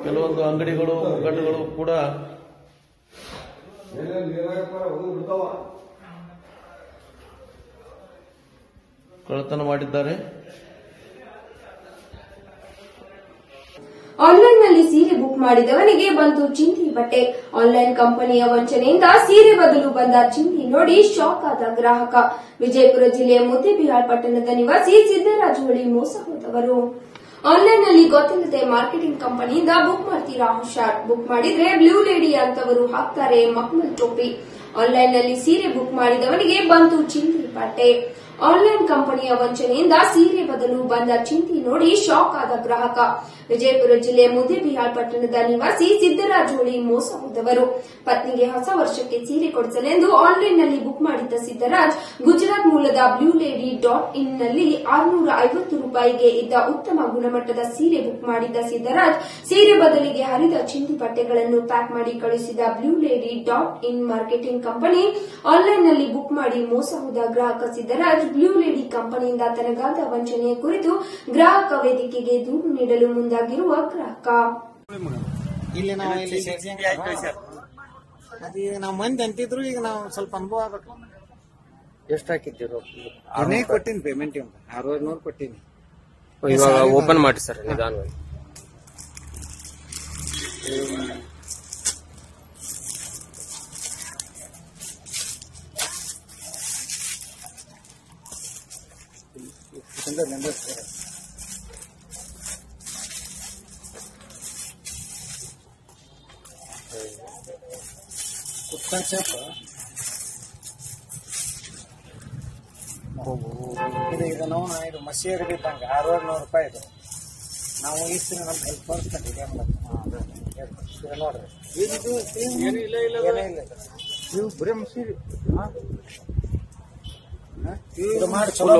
ಕೆಲವೊಂದು ಅಂಗಡಿಗಳು ಮುಗ್ಗಟ್ಟುಗಳು ಕೂಡ ಕಳ್ಳತನ ಮಾಡಿದ್ದಾರೆ. ಆನ್ಲೈನ್ನಲ್ಲಿ ಸೀರೆ ಬುಕ್ ಮಾಡಿದವನಿಗೆ ಬಂತು ಚಿಂತಿ ಬಟ್ಟೆ. ಆನ್ಲೈನ್ ಕಂಪನಿಯ ವಂಚನೆಯಿಂದ ಸೀರೆ ಬದಲು ಬಂದ ಚಿಂದಿ ನೋಡಿ ಶಾಕ್ ಆದ ಗ್ರಾಹಕ. ವಿಜಯಪುರ ಜಿಲ್ಲೆಯ ಮುದ್ದೇಬಿಹಾಳ್ ಪಟ್ಟಣದ ನಿವಾಸಿ ಸಿದ್ದರಾಜು ಬಳಿ ಮೋಸ ಹೋದವರು. ಆನ್ಲೈನ್ನಲ್ಲಿ ಗೊತ್ತಿಲ್ಲದೆ ಮಾರ್ಕೆಟಿಂಗ್ ಕಂಪನಿಯಿಂದ ಬುಕ್ ಮಾಡ್ತೀರಾ ಹುಷಾರ್. ಬುಕ್ ಮಾಡಿದ್ರೆ ಬ್ಲೂ ಲೇಡಿ ಅಂತವರು ಹಾಕ್ತಾರೆ ಮಕ್ಮಲ್ ಟೋಪಿ. ಆನ್ಲೈನ್ನಲ್ಲಿ ಸೀರೆ ಬುಕ್ ಮಾಡಿದವನಿಗೆ ಬಂತು ಚಿಂತಿ ಬಟ್ಟೆ. ಆನ್ಲೈನ್ ಕಂಪನಿಯ ವಂಚನೆಯಿಂದ ಸೀರೆ ಬದಲು ಬಂದ ಚಿಂತಿ ನೋಡಿ ಶಾಕ್ ಆದ ಗ್ರಾಹಕ. ವಿಜಯಪುರ ಜಿಲ್ಲೆ ಮುದ್ದೇಬಿಹಾಳ್ ಪಟ್ಟಣದ ನಿವಾಸಿ ಸಿದ್ದರಾಜ್ ಹೋಳಿ ಮೋಸ ಹೋದವರು. ಪತ್ನಿಗೆ ಹೊಸ ವರ್ಷಕ್ಕೆ ಸೀರೆ ಕೊಡಿಸಲೆಂದು ಆನ್ಲೈನ್ನಲ್ಲಿ ಬುಕ್ ಮಾಡಿದ್ದ ಸಿದ್ದರಾಜ್, ಗುಜರಾತ್ ಮೂಲದ ಬ್ಲೂ ಲೇಡಿ ಡಾಟ್ ಇನ್ನಲ್ಲಿ ಆರುನೂರ ಐವತ್ತು ರೂಪಾಯಿಗೆ ಇದ್ದ ಉತ್ತಮ ಗುಣಮಟ್ಟದ ಸೀರೆ ಬುಕ್ ಮಾಡಿದ್ದ ಸಿದ್ದರಾಜ್, ಸೀರೆ ಬದಲಿಗೆ ಹರಿದ ಚಿಂತಿ ಬಟ್ಟೆಗಳನ್ನು ಪ್ಯಾಕ್ ಮಾಡಿ ಕಳುಹಿಸಿದ blue lady dot in marketing company ಆನ್ಲೈನ್ನಲ್ಲಿ ಬುಕ್ ಮಾಡಿ ಮೋಸ ಹೋದ ಗ್ರಾಹಕ ಸಿದ್ದರಾಜ್ ಬ್ಲೂ ಲೇಡಿ ಕಂಪನಿಯಿಂದ ತನಗಾದ ವಂಚನೆಯ ಕುರಿತು ಗ್ರಾಹಕ ವೇದಿಕೆಗೆ ದೂರು ನೀಡಲು ಮುಂದಾಗಿರುವ ಗ್ರಾಹಕ. ಇಲ್ಲಿ ನಾವು ಇಲ್ಲಿ ಅದೀಗ ನಾವು ಮಂದಿ ಅಂತಿದ್ರು ಈಗ ನಾವು ಸ್ವಲ್ಪ ಅನುಭವ ಆಗಬೇಕು. ಎಷ್ಟು ಹಾಕಿದ್ದೀರೋ ಏನೇ ಕೊಟ್ಟಿನಿ ಪೇಮೆಂಟ್ ಇವ್ನು ಅರವತ್ತು ನೂರು ಕೊಟ್ಟಿನಿ. ಇವಾಗ ಓಪನ್ ಮಾಡಿ. ಸರ್ ನಿಧಾನವಾಗಿ. ಕುತ್ಕೊಂಡ್ ಸೇಪ ಇದು ಇದು ನಾವು ಇದು ಮಸಿ ಹಿಡಿದಿದ್ದಂಗ ಆರೂವರೆ ನೂರು ರೂಪಾಯಿ ಇದು. ನಾವು ಈ ನಮ್ಗೆ ಹೆಲ್ಪ್ ತೋರಿಸ್ಕೊಂಡಿದ್ದೆ ನೋಡ್ರಿ ಇದು ಏನೂ ಇಲ್ಲ ಇಲ್ಲ. ಇಲ್ಲ. ಇದು ಬರೀ ಮಸೀರಿ ಇದು ಮಾಡಿ ಚಲೋ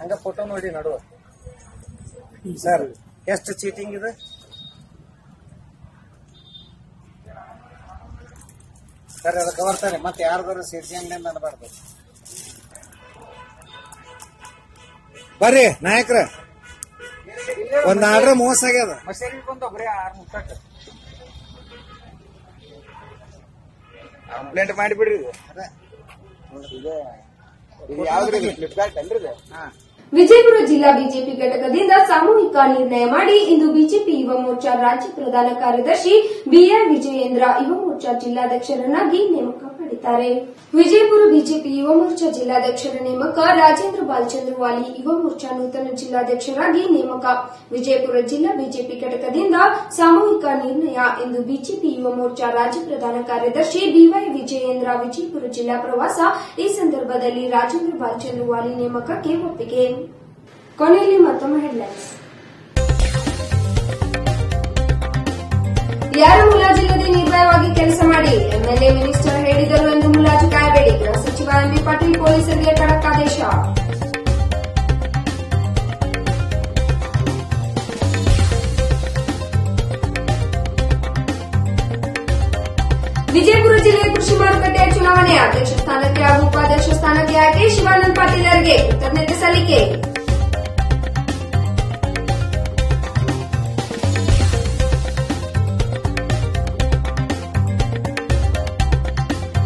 ಹಂಗ ಫೋಟೋ ನೋಡಿ ನಡುವ. ಸರ್ ಎಷ್ಟು ಚೀಟಿಂಗ್ ಇದೆ? ಸರ್ ಅದಕ್ಕೆ ಬರ್ತಾರೆ ಮತ್ತೆ ಯಾರ್ದಾರು ಸೇರ್ಸ್ಕೊಂಡ್ ಅನ್ಬಾರ್ದು. ಬರ್ರಿ ನಾಯಕ್ರ. ಒಂದ್ ಆರ್ಡರ್ ಮೋಸ ಆಗ್ಯದ. ಕಂಪ್ಲೇಂಟ್ ಮಾಡಿಬಿಡ್ರಿ ಇದು. ವಿಜಯಪುರ ಜಿಲ್ಲಾ ಬಿಜೆಪಿ ಘಟಕದಿಂದ ಸಾಮೂಹಿಕ ನಿರ್ಣಯ ಮಾಡಿ ಇಂದು ಬಿಜೆಪಿ ಯುವ ಮೋರ್ಚಾ ರಾಜ್ಯ ಪ್ರಧಾನ ಕಾರ್ಯದರ್ಶಿ ಬಿಆರ್ ವಿಜಯೇಂದ್ರ ಯುವ ಮೋರ್ಚಾ ಜಿಲ್ಲಾಧ್ಯಕ್ಷರನ್ನಾಗಿ ನೇಮಕ ಮಾಡಿದ್ದಾರೆ. ವಿಜಯಪುರ ಬಿಜೆಪಿ ಯುವ ಮೋರ್ಚಾ ಜಿಲ್ಲಾಧ್ಯಕ್ಷರ ನೇಮಕ, ರಾಜೇಂದ್ರ ಬಾಲಚಂದ್ರ ವಾಲಿ ಯುವ ಮೋರ್ಚಾ ನೂತನ ಜಿಲ್ಲಾಧ್ಯಕ್ಷರಾಗಿ ನೇಮಕ. ವಿಜಯಪುರ ಜಿಲ್ಲಾ ಬಿಜೆಪಿ ಘಟಕದಿಂದ ಸಾಮೂಹಿಕ ನಿರ್ಣಯ ಎಂದು ಬಿಜೆಪಿ ಯುವ ಮೋರ್ಚಾ ರಾಜ್ಯ ಪ್ರಧಾನ ಕಾರ್ಯದರ್ಶಿ ಬಿವೈ ವಿಜಯೇಂದ್ರ ವಿಜಯಪುರ ಜಿಲ್ಲಾ ಪ್ರವಾಸ ಈ ಸಂದರ್ಭದಲ್ಲಿ ರಾಜೇಂದ್ರ ಬಾಲಚಂದ್ರ ವಾಲಿ ನೇಮಕಕ್ಕೆ ಒಪ್ಪಿಗೆ. ಕೊನೆಯಲ್ಲಿ ಮತ್ತೊಮ್ಮೆ ಹೆಡ್ಲೈನ್ಸ್. ಯಾರು ಮುಲಾಜಿಲ್ಲದೆ ನಿರ್ಭಯವಾಗಿ ಕೆಲಸ ಮಾಡಿ? ಎಂಎಲ್ಎ ಮಿನಿಸ್ಟರ್ ಹೇಳಿದರು ಎಂದು ಮುಲಾಜು ಕಾಯಬೇಡಿ. ಗೃಹ ಸಚಿವ ಎಂಬಿ ಪಾಟೀಲ್ ಪೊಲೀಸರಿಗೆ ಖಡಕ್ ಆದೇಶ. ವಿಜಯಪುರ ಜಿಲ್ಲೆಯ ಕೃಷಿ ಮಾರುಕಟ್ಟೆಯ ಚುನಾವಣೆ. ಅಧ್ಯಕ್ಷ ಸ್ಥಾನಕ್ಕೆ ಹಾಗೂ ಉಪಾಧ್ಯಕ್ಷ ಸ್ಥಾನಕ್ಕೆ ಆಯ್ಕೆ ಶಿವಾನಂದ್ ಪಾಟೀಲರಿಗೆ ಕೃತಜ್ಞತೆ ಸಲ್ಲಿಕೆ?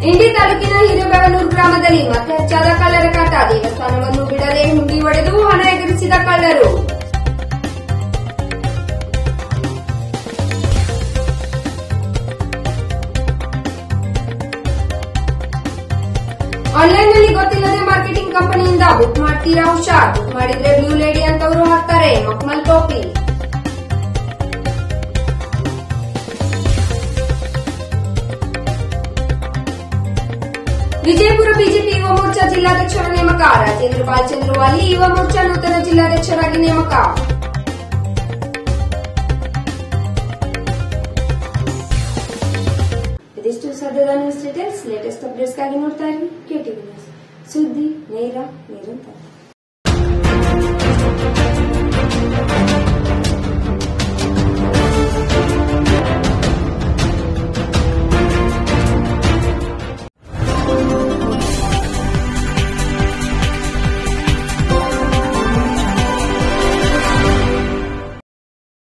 ಇಂಡಿ ತಾಲೂಕಿನ ಹಿರೇಬೆಳನೂರು ಗ್ರಾಮದಲ್ಲಿ ಮತ್ತೆ ಹೆಚ್ಚಾದ ಕಳ್ಳರ ಕಾಟ, ದೇವಸ್ಥಾನವನ್ನು ಬಿಡದೆ ಹುಂಡಿ ಒಡೆದು ಹಣ ಎದುರಿಸಿದ ಕಳ್ಳರು. ಆನ್ಲೈನ್ನಲ್ಲಿ ಗೊತ್ತಿಲ್ಲದೆ ಮಾರ್ಕೆಟಿಂಗ್ ಕಂಪನಿಯಿಂದ ಬುಕ್ ಮಾಡ್ತೀರಾ ಹುಷಾರ್? ಬುಕ್ ಮಾಡಿದ್ರೆ ಬ್ಲೂ ರಾಜೇಂದ್ರ ಬಾಲಚಂದ್ರ ವಾಲಿ ಯುವ ಮೋರ್ಚಾ ನೂತನ ಜಿಲ್ಲಾಧ್ಯಕ್ಷರಾಗಿ ನೇಮಕ ಇದಿಷ್ಟು ಸದ್ಯದ ನ್ಯೂಸ್ ಡೀಟೇಲ್ಸ್ ಲೇಟೆಸ್ಟ್ ಅಪ್ಡೇಟ್ಸ್ ಗಾಗಿ ನೋಡ್ತಾ ಇರಿ ಕೆಟಿವಿ ನ್ಯೂಸ್ ಸುದ್ದಿ ನೇರ ನಿರಂತರ